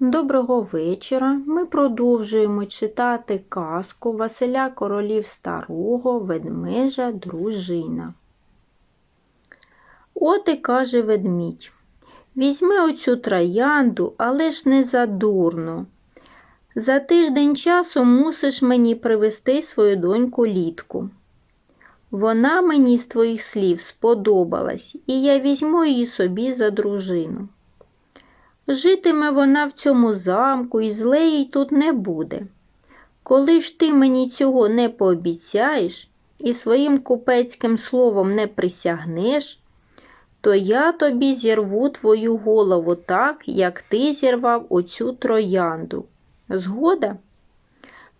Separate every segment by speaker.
Speaker 1: Доброго вечора. Ми продовжуємо читати казку Василя Королів Старого Ведмежа Дружина. От і каже ведмідь. Візьми оцю троянду, але ж не задурно. За тиждень часу мусиш мені привезти свою доньку літку. Вона мені з твоїх слів сподобалась, і я візьму її собі за дружину. Житиме вона в цьому замку і зле їй тут не буде. Коли ж ти мені цього не пообіцяєш і своїм купецьким словом не присягнеш, то я тобі зірву твою голову так, як ти зірвав оцю троянду. Згода?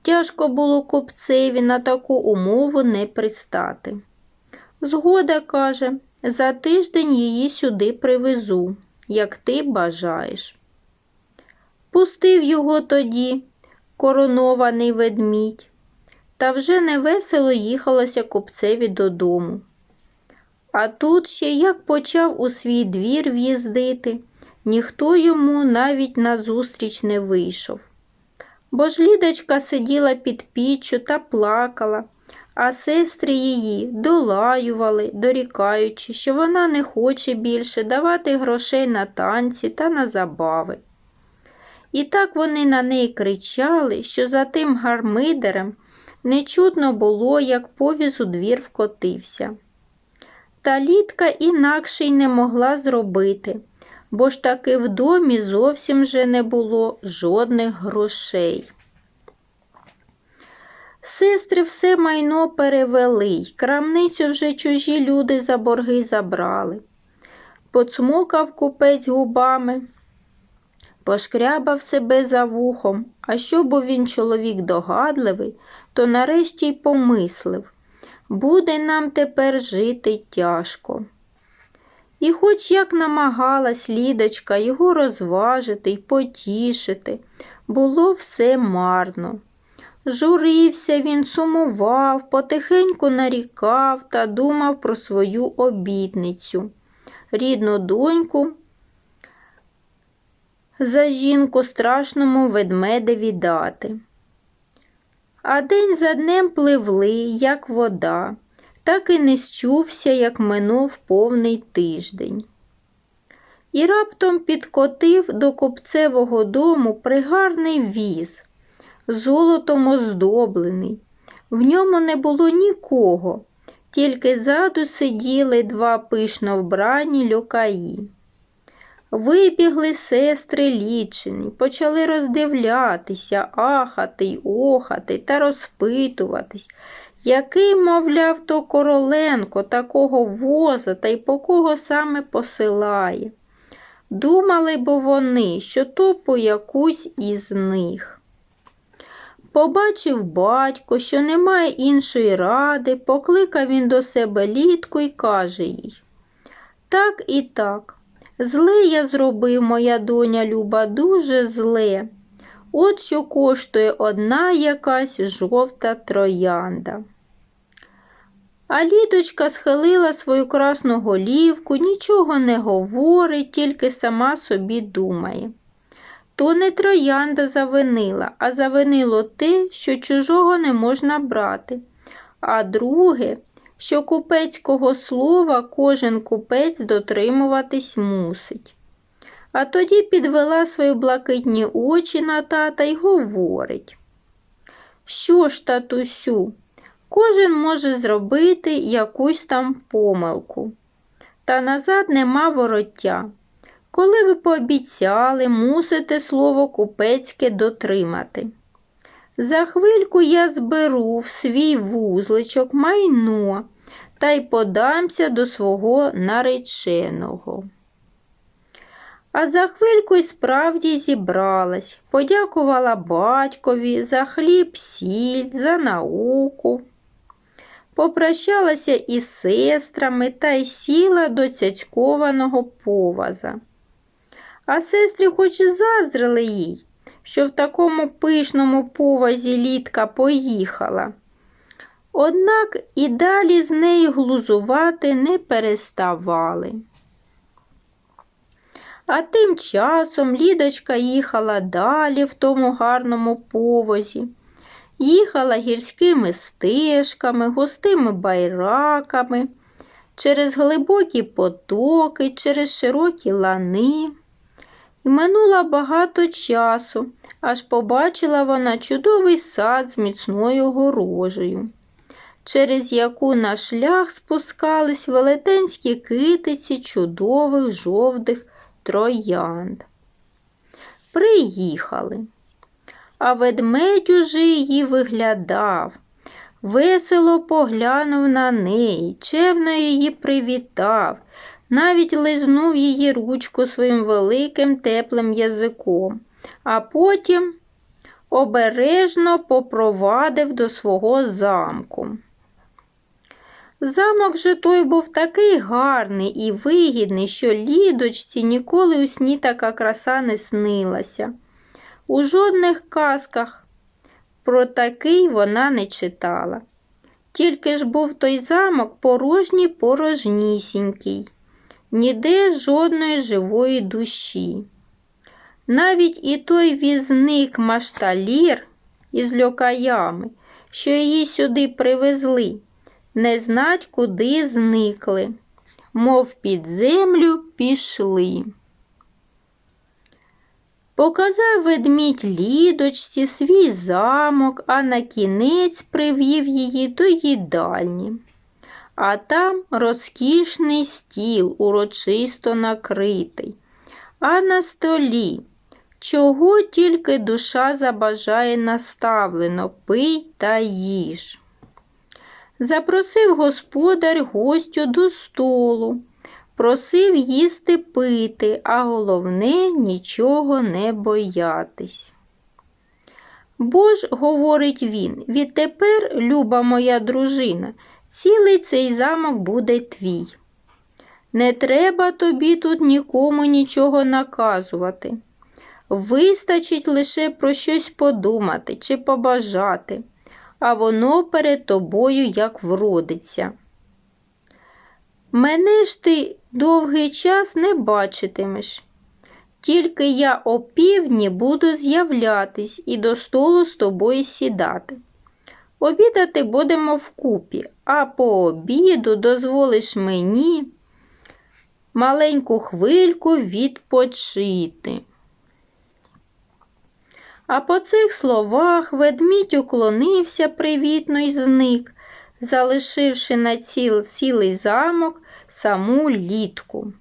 Speaker 1: Тяжко було купцеві на таку умову не пристати. Згода, каже, за тиждень її сюди привезу як ти бажаєш. Пустив його тоді, коронований ведмідь, та вже невесело їхалося купцеві додому. А тут ще як почав у свій двір в'їздити, ніхто йому навіть назустріч не вийшов. Бо ж лідочка сиділа під піччю та плакала, а сестри її долаювали, дорікаючи, що вона не хоче більше давати грошей на танці та на забави. І так вони на неї кричали, що за тим гармидерем не чутно було, як повіз у двір вкотився. Та літка інакше й не могла зробити, бо ж таки в домі зовсім же не було жодних грошей. Сестри все майно перевели, крамницю вже чужі люди за борги забрали. Поцмокав купець губами, пошкрябав себе за вухом, а що бо він чоловік догадливий, то нарешті й помислив буде нам тепер жити тяжко. І хоч як намагалась лідочка його розважити й потішити, було все марно. Журився він, сумував, потихеньку нарікав та думав про свою обітницю, рідну доньку, за жінку страшному ведмедеві дати. А день за днем пливли, як вода, так і не счувся, як минув повний тиждень. І раптом підкотив до купцевого дому пригарний віз золотом оздоблений. В ньому не було нікого, тільки ззаду сиділи два пишно вбрані люкаї. Вибігли сестри лічені, почали роздивлятися, ахати й охати та розпитуватись, який, мовляв, то короленко такого воза та й по кого саме посилає. Думали бо вони, що то по якусь із них. Побачив батько, що немає іншої ради, покликав він до себе літку і каже їй Так і так, зле я зробив, моя доня Люба, дуже зле. От що коштує одна якась жовта троянда. А лідочка схилила свою красну голівку, нічого не говорить, тільки сама собі думає. То не троянда завинила, а завинило те, що чужого не можна брати. А друге, що купецького слова кожен купець дотримуватись мусить. А тоді підвела свої блакитні очі на тата й говорить. Що ж, татусю, кожен може зробити якусь там помилку, та назад нема вороття. Коли ви пообіцяли, мусите слово купецьке дотримати. За хвильку я зберу в свій вузличок майно та й подамся до свого нареченого. А за хвильку й справді зібралась, подякувала батькові за хліб, сіль, за науку. Попрощалася із сестрами та й сіла до цяцькованого поваза. А сестри хоч і заздрили їй, що в такому пишному повазі літка поїхала. Однак і далі з неї глузувати не переставали. А тим часом Лідочка їхала далі в тому гарному повозі. Їхала гірськими стежками, густими байраками, через глибокі потоки, через широкі лани. І минуло багато часу, аж побачила вона чудовий сад з міцною горожею, через яку на шлях спускались велетенські китиці чудових жовтих троянд. Приїхали, а ведмедь уже її виглядав. Весело поглянув на неї, чемно її привітав, навіть лизнув її ручку своїм великим теплим язиком, а потім обережно попровадив до свого замку. Замок же той був такий гарний і вигідний, що лідочці ніколи у сні така краса не снилася. У жодних казках про такий вона не читала. Тільки ж був той замок порожній порожнісінький, ніде жодної живої душі. Навіть і той візник машталір із льокаями, що її сюди привезли, не знать, куди зникли, мов під землю пішли. Показав ведмідь лідочці свій замок, а на кінець привів її до їдальні. А там розкішний стіл урочисто накритий, а на столі, чого тільки душа забажає наставлено, пий та їж. Запросив господар гостю до столу, просив їсти пити, а головне нічого не боятись. Бо ж, говорить він, відтепер, люба моя дружина, цілий цей замок буде твій. Не треба тобі тут нікому нічого наказувати. Вистачить лише про щось подумати чи побажати, а воно перед тобою як вродиться. Мене ж ти довгий час не бачитимеш. Тільки я опівдні буду з'являтись і до столу з тобою сідати. Обідати будемо вкупі, а по обіду дозволиш мені маленьку хвильку відпочити. А по цих словах ведмідь уклонився привітно й зник, залишивши на ціл, цілий замок саму літку.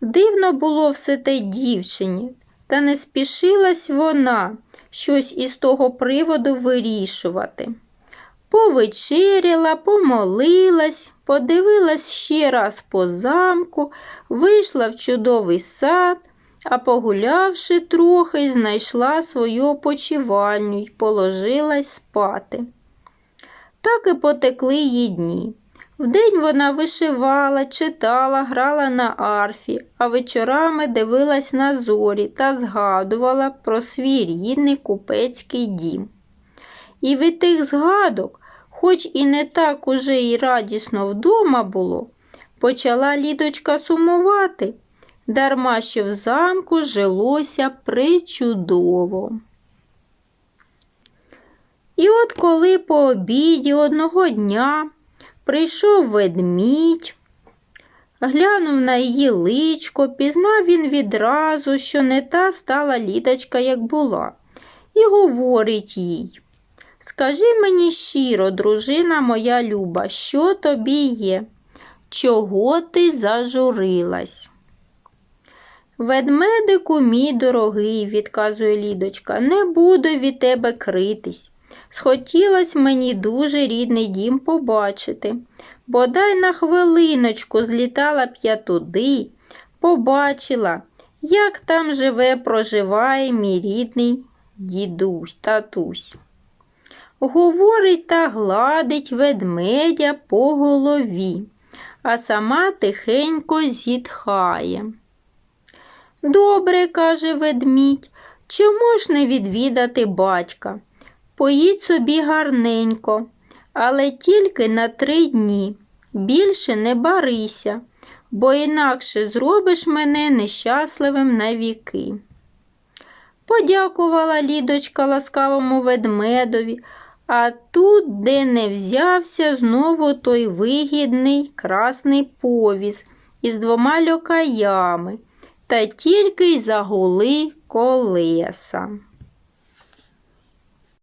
Speaker 1: Дивно було все те дівчині, та не спішилась вона щось із того приводу вирішувати. Повечеряла, помолилась, подивилась ще раз по замку, вийшла в чудовий сад, а погулявши трохи, знайшла свою опочивальню й положилась спати. Так і потекли її дні. Вдень вона вишивала, читала, грала на арфі, а вечорами дивилась на зорі та згадувала про свій рідний купецький дім. І від тих згадок, хоч і не так уже й радісно вдома було, почала лідочка сумувати, дарма що в замку жилося причудово. І от коли по обіді одного дня прийшов ведмідь, глянув на її личко, пізнав він відразу, що не та стала літочка, як була, і говорить їй Скажи мені щиро, дружина моя люба, що тобі є? Чого ти зажурилась? Ведмедику мій дорогий, відказує Лідочка, не буду від тебе критись. Схотілось мені дуже рідний дім побачити. Бодай на хвилиночку злітала б я туди, побачила, як там живе, проживає мій рідний дідусь, татусь. Говорить та гладить ведмедя по голові, а сама тихенько зітхає. Добре, каже ведмідь, чому ж не відвідати батька? Поїдь собі гарненько, але тільки на три дні. Більше не барися. бо інакше зробиш мене нещасливим навіки. Подякувала Лідочка ласкавому ведмедові, а тут, де не взявся, знову той вигідний красний повіз із двома льокаями, та тільки й загули колеса.